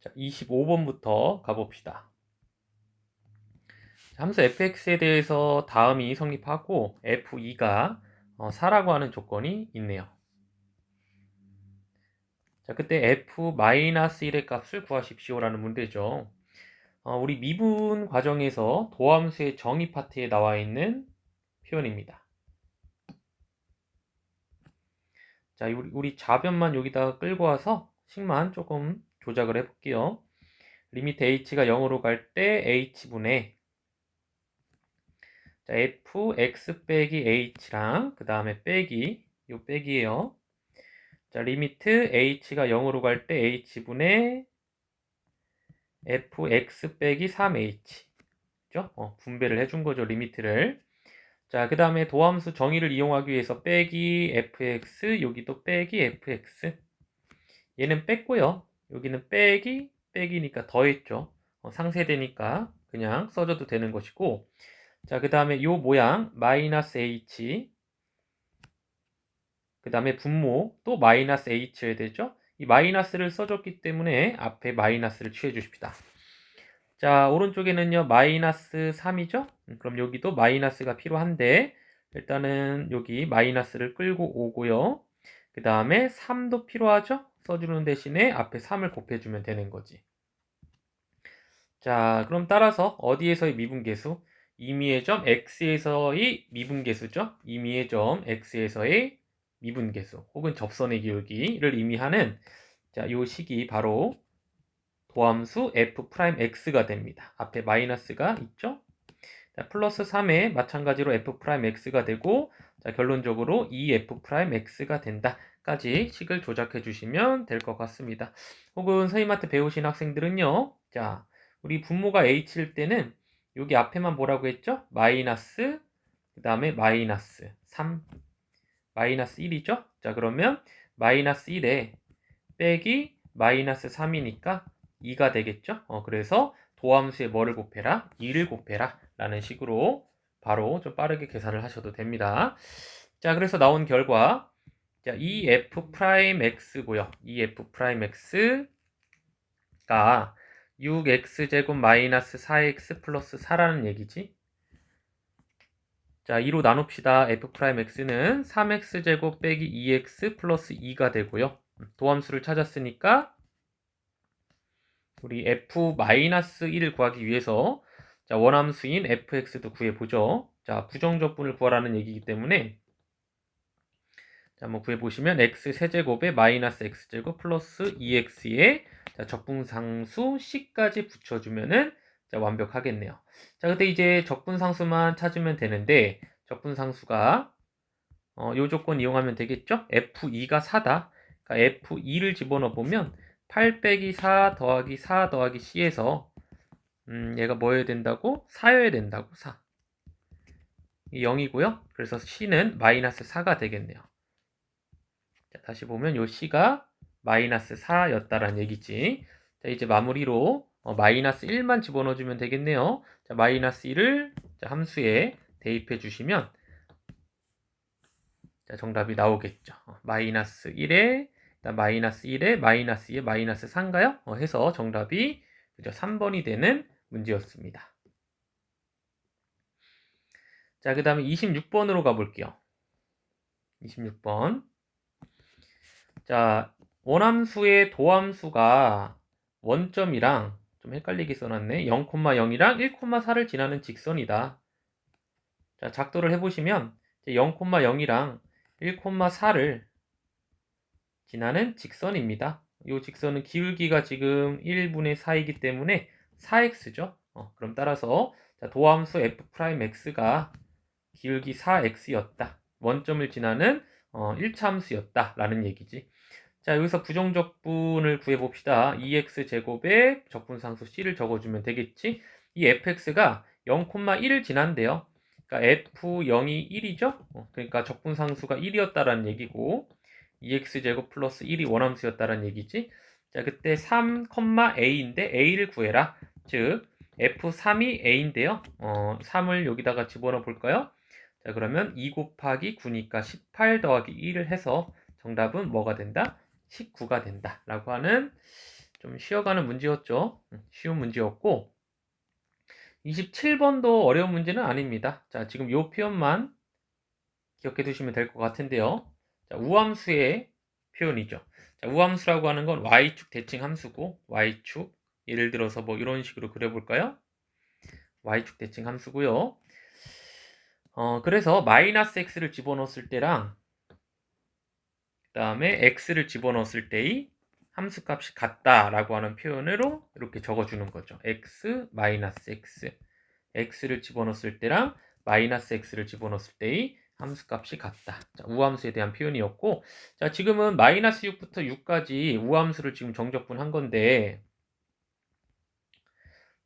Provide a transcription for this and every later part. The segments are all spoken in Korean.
자, 25번부터 가봅시다. 함수 fx에 대해서 다음이 성립하고 f2가 어, 4라고 하는 조건이 있네요. 자, 그때 f-1의 값을 구하십시오라는 문제죠. 어, 우리 미분 과정에서 도함수의 정의 파트에 나와 있는 표현입니다. 자, 우리, 우리 좌변만 여기다가 끌고 와서 식만 조금 조작을 해볼게요. 리미트 h가 0으로 갈 때 h분의 자, f x 빼기 h랑 그 다음에 빼기 요 빼기예요. 자, 리미트 h가 0으로 갈 때 h분의 fx 빼기 3h 죠? 어, 분배를 해준 거죠, 리미트를. 자, 그 다음에 도함수 정의를 이용하기 위해서 빼기 fx, 여기도 빼기 fx. 얘는 뺐고요. 여기는 빼기, 빼기니까 더했죠. 어, 상세되니까 그냥 써줘도 되는 것이고. 자, 그 다음에 요 모양, 마이너스 h. 그 다음에 분모, 또 마이너스 h여야 되죠. 이 마이너스를 써줬기 때문에 앞에 마이너스를 취해 주십시다. 자, 오른쪽에는요, 마이너스 3이죠? 음, 그럼 여기도 마이너스가 필요한데, 일단은 여기 마이너스를 끌고 오고요. 그 다음에 3도 필요하죠? 써주는 대신에 앞에 3을 곱해주면 되는 거지. 자, 그럼 따라서 어디에서의 미분계수? 임의의 점 x에서의 미분계수죠? 임의의 점 x에서의 미분계수 혹은 접선의 기울기를 의미하는 자, 요 식이 바로 도함수 f'x가 됩니다. 앞에 마이너스가 있죠? 자, 플러스 3에 마찬가지로 f'x가 되고 자, 결론적으로 2f'x가 된다 까지 식을 조작해 주시면 될 것 같습니다. 혹은 선생님한테 배우신 학생들은요. 자, 우리 분모가 h일 때는 여기 앞에만 뭐라고 했죠? 마이너스 그 다음에 마이너스 3 마이너스 1이죠? 자 그러면 마이너스 1에 빼기 마이너스 3이니까 2가 되겠죠? 어, 그래서 도함수에 뭐를 곱해라? 2를 곱해라 라는 식으로 바로 좀 빠르게 계산을 하셔도 됩니다. 자 그래서 나온 결과 자, 2f'x고요. 2f'x가 6x제곱 마이너스 4x 플러스 4라는 얘기지. 자, 2로 나눕시다. f'x는 3x제곱 빼기 2x 플러스 2가 되고요. 도함수를 찾았으니까 우리 f-1을 구하기 위해서 자, 원함수인 fx도 구해 보죠. 자, 부정적분을 구하라는 얘기이기 때문에 자, 한번 구해보시면 x 세제곱에 마이너스 x제곱 플러스 2x에 자, 적분상수 c까지 붙여주면은 자, 완벽하겠네요. 자, 그때 이제 적분상수만 찾으면 되는데 적분상수가 어, 요 조건 이용하면 되겠죠? F2가 4다. 그러니까 F2를 집어넣어 보면 8 빼기 4 더하기 4 더하기 C에서 음, 얘가 뭐여야 된다고? 4여야 된다고. 4. 이 0이고요. 그래서 C는 마이너스 4가 되겠네요. 자, 다시 보면 요 C가 마이너스 4였다라는 얘기지. 자, 이제 마무리로 어, 마이너스 1만 집어넣어주면 되겠네요. 자, 마이너스 1을 자, 함수에 대입해 주시면 자, 정답이 나오겠죠. 어, 마이너스 1에 마이너스 1에 마이너스 2에 마이너스 4인가요? 어, 해서 정답이 그죠? 3번이 되는 문제였습니다. 자, 그 다음에 26번으로 가볼게요. 26번. 자, 원함수의 도함수가 원점이랑 좀 헷갈리게 써놨네. 0,0이랑 1,4를 지나는 직선이다. 자, 작도를 해보시면 0,0이랑 1,4를 지나는 직선입니다. 이 직선은 기울기가 지금 1분의 4이기 때문에 4x죠. 어, 그럼 따라서 자, 도함수 f'x가 기울기 4x였다. 원점을 지나는 어, 1차 함수였다. 라는 얘기지. 자, 여기서 부정적분을 구해봅시다. 2x제곱에 적분상수 c를 적어주면 되겠지? 이 fx가 0,1을 지난대요. 그러니까 f0이 1이죠? 어, 그러니까 적분상수가 1이었다라는 얘기고 2x제곱 플러스 1이 원함수였다라는 얘기지? 자, 그때 3,a인데 a를 구해라. 즉, f3이 a인데요. 어, 3을 여기다가 집어넣어 볼까요? 자, 그러면 2 곱하기 9니까 18 더하기 1을 해서 정답은 뭐가 된다? 19가 된다. 라고 하는 좀 쉬어가는 문제였죠. 음, 쉬운 문제였고 27번도 어려운 문제는 아닙니다. 자, 지금 요 표현만 기억해 두시면 될 것 같은데요. 자, 우함수의 표현이죠. 자, 우함수라고 하는 건 y축 대칭 함수고 y축 예를 들어서 뭐 이런 식으로 그려볼까요? y축 대칭 함수고요. 어, 그래서 마이너스 x를 집어넣었을 때랑 그 다음에 x를 집어넣었을 때의 함수값이 같다라고 하는 표현으로 이렇게 적어주는 거죠. x 마이너스 x x를 집어넣었을 때랑 마이너스 x를 집어넣었을 때의 함수값이 같다. 자, 우함수에 대한 표현이었고 자 지금은 마이너스 6부터 6까지 우함수를 지금 정적분한 건데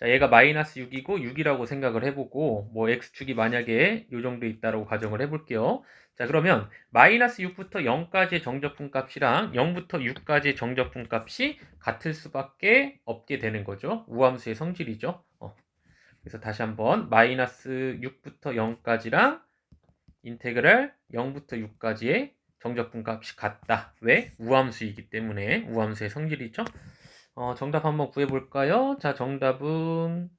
자 얘가 마이너스 6이고 6이라고 생각을 해보고 뭐 x축이 만약에 요 정도 있다라고 가정을 해볼게요. 자 그러면 마이너스 6부터 0까지의 정적분 값이랑 0부터 6까지의 정적분 값이 같을 수밖에 없게 되는 거죠. 우함수의 성질이죠. 어. 그래서 다시 한번 마이너스 6부터 0까지랑 인테그랄 0부터 6까지의 정적분 값이 같다. 왜? 우함수이기 때문에 우함수의 성질이죠. 어, 정답 한번 구해볼까요? 자, 정답은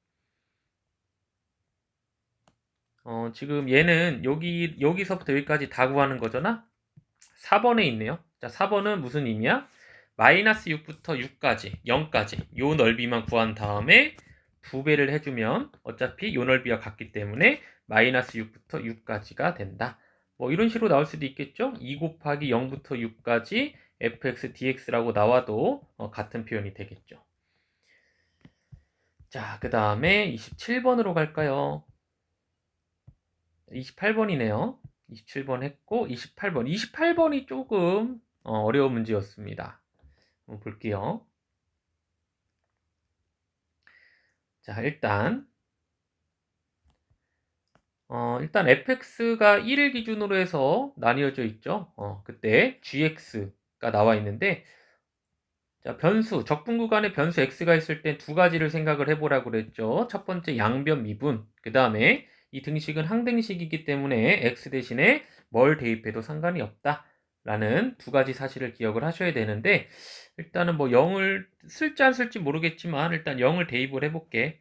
어, 지금 얘는 여기 여기서부터 여기까지 다 구하는 거잖아. 4번에 있네요. 자, 4번은 무슨 의미야? 마이너스 6부터 6까지, 0까지 요 넓이만 구한 다음에 두 배를 해주면 어차피 요 넓이와 같기 때문에 마이너스 6부터 6까지가 된다. 뭐 이런 식으로 나올 수도 있겠죠? 2 곱하기 0부터 6까지 fx dx라고 나와도 어, 같은 표현이 되겠죠. 자, 그 다음에 27번으로 갈까요? 28번이네요. 27번 했고 28번. 28번이 조금 어, 려운 문제였습니다. 한번 볼게요. 자, 일단 어, 일단 fx가 1을 기준으로 해서 나뉘어져 있죠. 어, 그때 gx 가 나와 있는데 자, 변수, 적분 구간에 변수 x가 있을 때 두 가지를 생각을 해보라고 그랬죠. 첫 번째 양변 미분, 그 다음에 이 등식은 항등식이기 때문에 x 대신에 뭘 대입해도 상관이 없다. 라는 두 가지 사실을 기억을 하셔야 되는데 일단은 뭐 0을 쓸지 안 쓸지 모르겠지만 일단 0을 대입을 해볼게.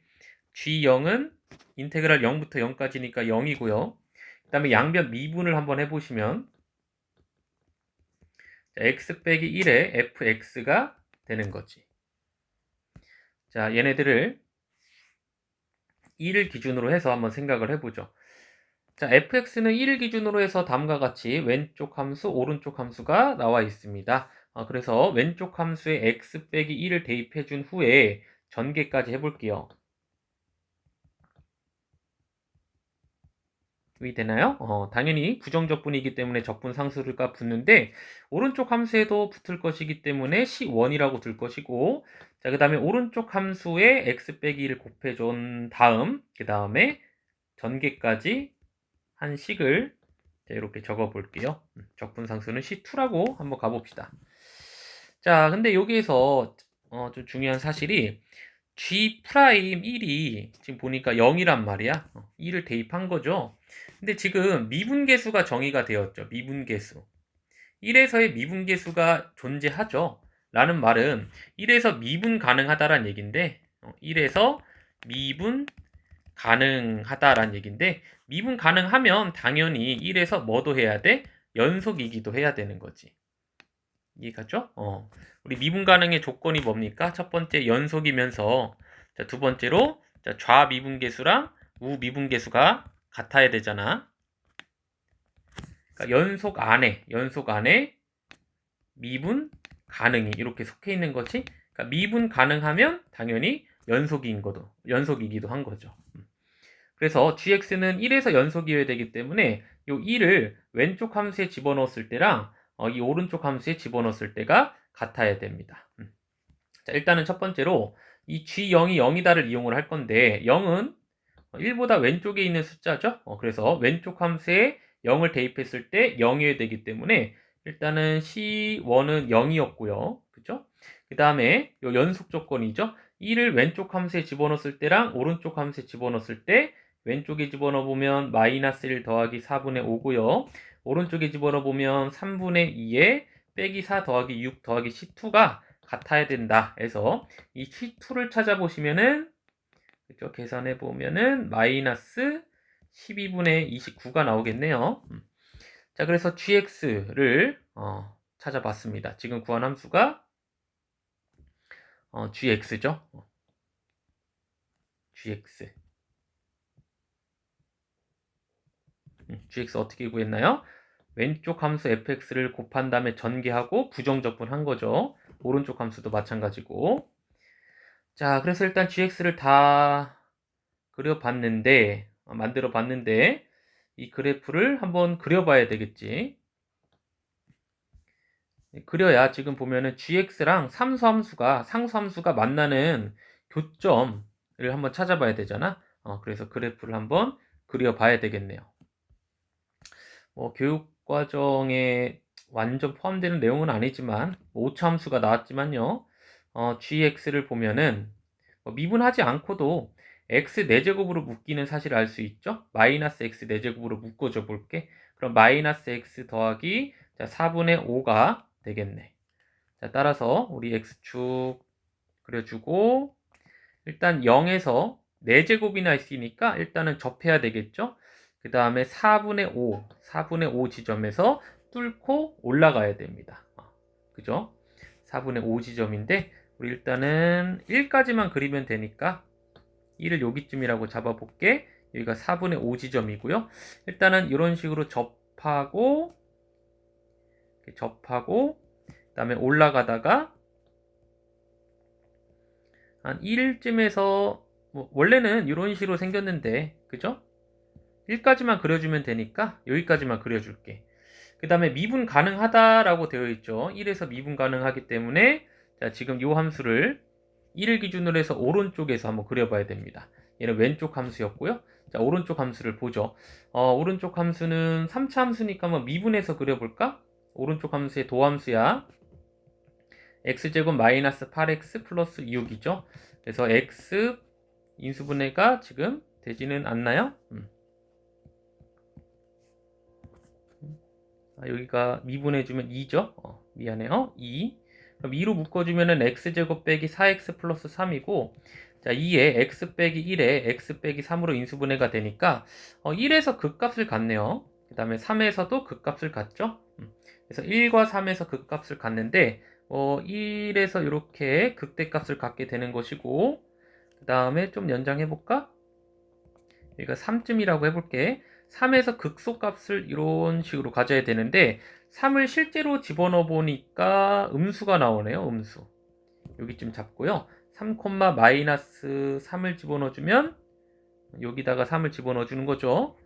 g0은 인테그랄 0부터 0까지니까 0이고요. 그 다음에 양변 미분을 한번 해보시면 자, x 빼기 1에 fx가 되는 거지. 자, 얘네들을 1을 기준으로 해서 한번 생각을 해보죠. 자, fx는 1을 기준으로 해서 다음과 같이 왼쪽 함수, 오른쪽 함수가 나와 있습니다. 어, 그래서 왼쪽 함수에 x 빼기 1을 대입해 준 후에 전개까지 해볼게요. 이 되나요? 어, 당연히 부정적 분이기 때문에 적분 상수가 붙는데 오른쪽 함수에도 붙을 것이기 때문에 C1이라고 둘 것이고 자, 그 다음에 오른쪽 함수에 x 빼기 1을 곱해준 다음 그 다음에 전개까지 한 식을 자, 이렇게 적어 볼게요. 음, 적분 상수는 C2라고 한번 가봅시다. 자, 근데 여기에서 어, 좀 중요한 사실이 G 프라임 1이 지금 보니까 0이란 말이야. 1을 어, 대입한 거죠. 근데 지금 미분계수가 정의가 되었죠. 미분계수. 1에서의 미분계수가 존재하죠. 라는 말은 1에서 미분 가능하다란 얘기인데 1에서 어, 미분 가능하다란 얘기인데 미분 가능하면 당연히 1에서 뭐도 해야 돼? 연속이기도 해야 되는 거지. 이해가죠? 어. 우리 미분 가능의 조건이 뭡니까? 첫 번째 연속이면서 자, 두 번째로 자, 좌 미분계수랑 우 미분계수가 같아야 되잖아. 그러니까 연속 안에 연속 안에 미분 가능이 이렇게 속해 있는 거지. 그러니까 미분 가능하면 당연히 연속인 거도 연속이기도 한 거죠. 음. 그래서 gx는 1에서 연속이어야 되기 때문에 이 1을 왼쪽 함수에 집어넣었을 때랑 어, 이 오른쪽 함수에 집어넣었을 때가 같아야 됩니다. 음. 자, 일단은 첫 번째로 이 g0이 0이다를 이용을 할 건데 0은 1보다 왼쪽에 있는 숫자죠. 어, 그래서 왼쪽 함수에 0을 대입했을 때 0이어야 되기 때문에 일단은 C1은 0이었고요. 그죠? 그 다음에 요 연속 조건이죠. 1을 왼쪽 함수에 집어넣었을 때랑 오른쪽 함수에 집어넣었을 때 왼쪽에 집어넣어 보면 마이너스 1 더하기 4분의 5고요. 오른쪽에 집어넣어 보면 3분의 2에 빼기 4 더하기 6 더하기 C2가 같아야 된다 해서 이 C2를 찾아보시면은 그죠? 계산해 보면은 마이너스 12분의 29가 나오겠네요. 음. 자, 그래서 gx를 어, 찾아봤습니다. 지금 구한 함수가 어, gx죠. 어. gx. 음, gx 어떻게 구했나요? 왼쪽 함수 fx를 곱한 다음에 전개하고 부정적분한 거죠. 오른쪽 함수도 마찬가지고. 자, 그래서 일단 gx를 다 그려봤는데, 어, 만들어 봤는데, 이 그래프를 한번 그려봐야 되겠지. 그려야 지금 보면은 gx랑 삼수함수가, 상수함수가 만나는 교점을 한번 찾아봐야 되잖아. 어, 그래서 그래프를 한번 그려봐야 되겠네요. 뭐, 교육과정에 완전 포함되는 내용은 아니지만, 오차함수가 나왔지만요. 어, gx를 보면은 뭐 미분하지 않고도 x 4제곱으로 묶기는 사실 알수 있죠. 마이너스 x 4제곱으로 묶어줘 볼게. 그럼 마이너스 x 더하기 자, 4분의 5가 되겠네. 자, 따라서 우리 x축 그려주고 일단 0에서 4제곱이나 있으니까 일단은 접해야 되겠죠. 그 다음에 4분의 5, 4분의 5 지점에서 뚫고 올라가야 됩니다. 어, 그죠? 4분의 5 지점인데 우리 일단은 1까지만 그리면 되니까 1을 여기쯤이라고 잡아볼게. 여기가 4분의 5 지점이고요. 일단은 이런 식으로 접하고 접하고 그 다음에 올라가다가 한 1쯤에서 뭐 원래는 이런 식으로 생겼는데 그죠? 1까지만 그려주면 되니까 여기까지만 그려줄게. 그 다음에 미분 가능하다라고 되어 있죠. 1에서 미분 가능하기 때문에 자, 지금 이 함수를 1을 기준으로 해서 오른쪽에서 한번 그려봐야 됩니다. 얘는 왼쪽 함수였고요. 자, 오른쪽 함수를 보죠. 어, 오른쪽 함수는 3차 함수니까 한번 미분해서 그려볼까? 오른쪽 함수의 도함수야. x제곱 마이너스 8x 플러스 6이죠. 그래서 x 인수분해가 지금 되지는 않나요? 음. 아, 여기가 미분해주면 2죠. 어, 미안해요. 2. 그럼 2로 묶어주면은 x제곱 빼기 4x 플러스 3이고 자 2에 x 빼기 1에 x 빼기 3으로 인수분해가 되니까 어, 1에서 극값을 갖네요. 그 다음에 3에서도 극값을 갖죠. 음. 그래서 1과 3에서 극값을 갖는데 어, 1에서 이렇게 극대값을 갖게 되는 것이고 그 다음에 좀 연장해 볼까? 여기가 3쯤이라고 해볼게. 3에서 극소값을 이런 식으로 가져야 되는데 3을 실제로 집어넣어 보니까 음수가 나오네요. 음수. 여기쯤 잡고요. 3, 마이너스 3을 집어넣어 주면 여기다가 3을 집어넣어 주는 거죠.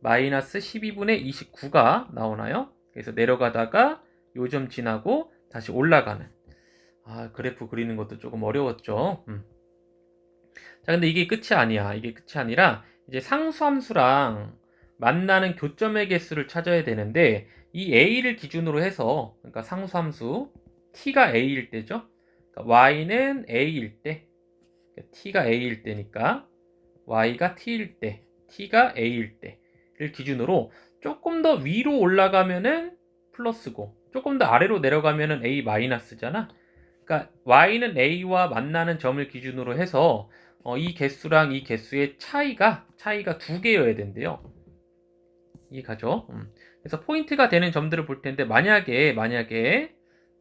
마이너스 12분의 29가 나오나요? 그래서 내려가다가 요점 지나고 다시 올라가는 아 그래프 그리는 것도 조금 어려웠죠. 음. 자 근데 이게 끝이 아니야. 이게 끝이 아니라 이제 상수함수랑 만나는 교점의 개수를 찾아야 되는데 이 a를 기준으로 해서 그러니까 상수함수 t가 a일 때죠. 그러니까 y는 a일 때 그러니까 t가 a일 때니까 y가 t일 때 t가 a일 때를 기준으로 조금 더 위로 올라가면은 플러스고 조금 더 아래로 내려가면은 a 마이너스잖아. 그러니까 y는 a와 만나는 점을 기준으로 해서 어, 이 개수랑 이 개수의 차이가 차이가 두 개여야 된대요. 이해가죠? 음. 그래서 포인트가 되는 점들을 볼 텐데 만약에 만약에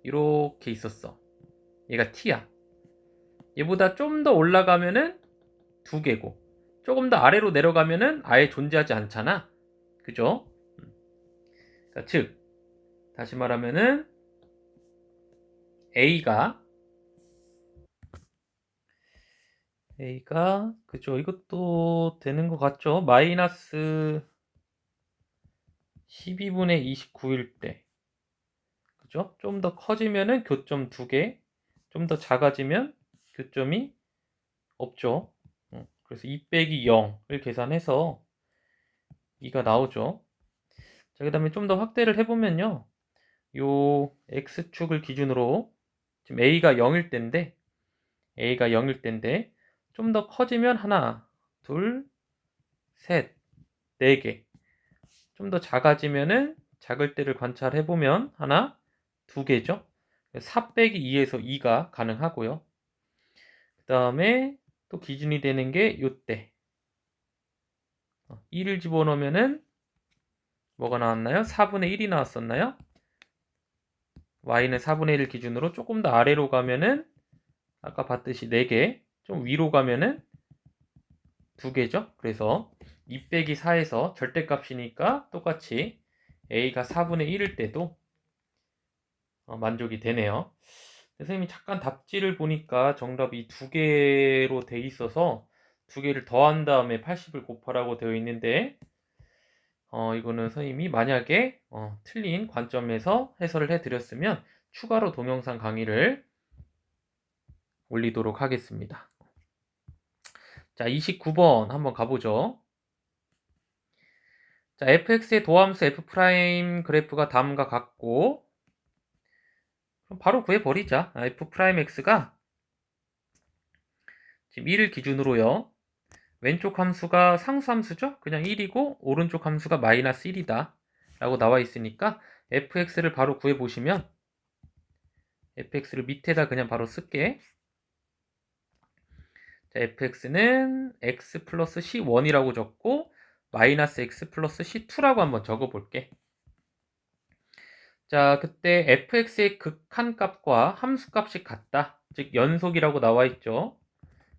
이렇게 있었어. 얘가 t야. 얘보다 좀 더 올라가면은 두 개고 조금 더 아래로 내려가면은 아예 존재하지 않잖아. 그죠? 음. 그러니까 즉 다시 말하면은 a가 a가 그죠? 이것도 되는 것 같죠? 마이너스 12분의 29일 때 그죠? 좀 더 커지면은 교점 두 개, 좀 더 작아지면 교점이 없죠. 어, 그래서 2 빼기 0을 계산해서 2가 나오죠. 자, 그 다음에 좀 더 확대를 해보면요. 요 x축을 기준으로 지금 a가 0일 때인데 a가 0일 때인데 좀 더 커지면 하나, 둘, 셋, 네 개. 좀 더 작아지면은 작을 때를 관찰해 보면 하나, 두 개죠. 4 빼기 2에서 2가 가능하고요. 그 다음에 또 기준이 되는 게 요때 1을 집어넣으면은 뭐가 나왔나요? 4분의 1이 나왔었나요? y는 4분의 1 기준으로 조금 더 아래로 가면은 아까 봤듯이 4개, 좀 위로 가면은 2개죠. 그래서 2 빼기 4에서 절대값이니까 똑같이 a가 4분의 1일 때도 어, 만족이 되네요. 선생님이 잠깐 답지를 보니까 정답이 두 개로 돼 있어서 두 개를 더한 다음에 80을 곱하라고 되어 있는데 어, 이거는 선생님이 만약에 어, 틀린 관점에서 해설을 해드렸으면 추가로 동영상 강의를 올리도록 하겠습니다. 자, 29번 한번 가보죠. 자, fx의 도함수 f' 그래프가 다음과 같고 그럼 바로 구해 버리자. 아, f'x가 지금 1을 기준으로요. 왼쪽 함수가 상수 함수죠? 그냥 1이고 오른쪽 함수가 마이너스 1이다. 라고 나와 있으니까 fx를 바로 구해 보시면 fx를 밑에다 그냥 바로 쓸게. 자, fx는 x 플러스 c1이라고 적고 마이너스 x 플러스 c2라고 한번 적어볼게. 자, 그때 fx의 극한 값과 함수 값이 같다. 즉 연속이라고 나와 있죠.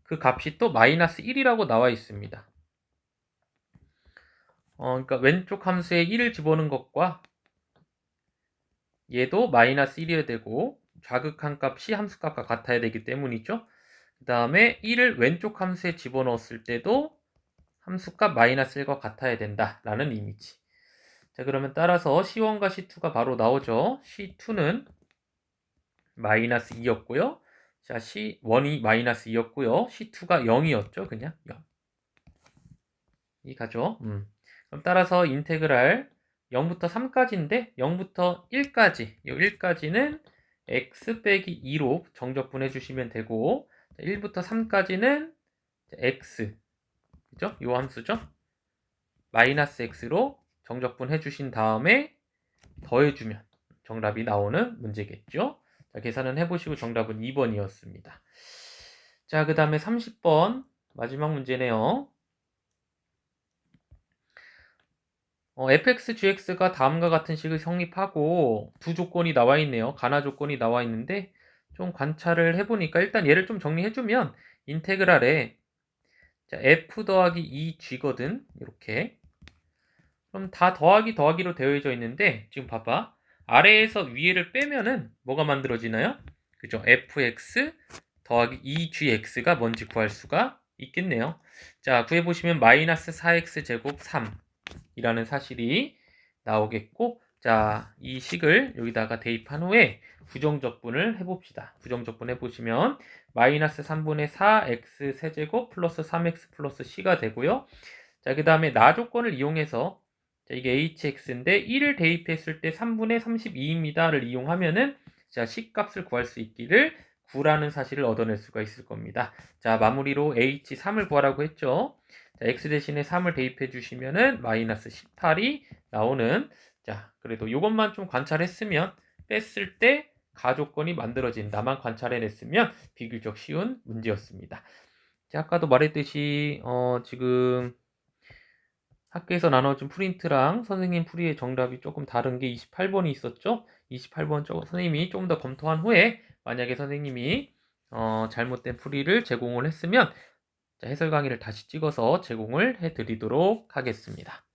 그 값이 또 마이너스 1이라고 나와 있습니다. 어, 그러니까 왼쪽 함수에 1을 집어넣은 것과 얘도 마이너스 1이어야 되고 좌극한 값이 함수 값과 같아야 되기 때문이죠. 그 다음에 1을 왼쪽 함수에 집어넣었을 때도 함수값 마이너스 1과 같아야 된다 라는 의미지. 자 그러면 따라서 C1과 C2가 바로 나오죠. C2는 마이너스 2였고요. 자, C1이 마이너스 2였고요. C2가 0이었죠. 그냥 0. 이 가죠. 음. 그럼 따라서 인테그랄 0부터 3까지인데 0부터 1까지 이 1까지는 x 빼기 2로 정적분해 주시면 되고 1부터 3까지는 x 그죠? 요 함수죠? 마이너스 x로 정적분 해주신 다음에 더해주면 정답이 나오는 문제겠죠? 자, 계산은 해보시고 정답은 2번이었습니다. 자, 그 다음에 30번 마지막 문제네요. 어, fx, gx가 다음과 같은 식을 성립하고 두 조건이 나와 있네요. 가나 조건이 나와 있는데 좀 관찰을 해보니까 일단 얘를 좀 정리해주면 인테그랄에 자, f 더하기 2g거든. 이렇게. 그럼 다 더하기 더하기로 되어져 있는데 지금 봐봐. 아래에서 위에를 빼면은 뭐가 만들어지나요? 그죠? fx 더하기 2gx가 뭔지 구할 수가 있겠네요. 자, 구해보시면 마이너스 4x 제곱 3이라는 사실이 나오겠고 자, 이 식을 여기다가 대입한 후에 부정적분을 해봅시다. 부정적분 해보시면 마이너스 3분의 4x 세제곱 플러스 3x 플러스 c가 되고요. 자, 그 다음에 나 조건을 이용해서 자, 이게 hx인데 1을 대입했을 때 3분의 32입니다를 이용하면은 자, 식값을 구할 수 있기를 9라는 사실을 얻어낼 수가 있을 겁니다. 자, 마무리로 h3을 구하라고 했죠. 자, x 대신에 3을 대입해 주시면은 마이너스 18이 나오는 자, 그래도 이것만 좀 관찰했으면 뺐을 때 가조건이 만들어진다만 관찰해냈으면 비교적 쉬운 문제였습니다. 자, 아까도 말했듯이 어, 지금 학교에서 나눠준 프린트랑 선생님 풀이의 정답이 조금 다른 게 28번이 있었죠. 28번 쪽 선생님이 좀더 검토한 후에 만약에 선생님이 어, 잘못된 풀이를 제공을 했으면 해설 강의를 다시 찍어서 제공을 해드리도록 하겠습니다.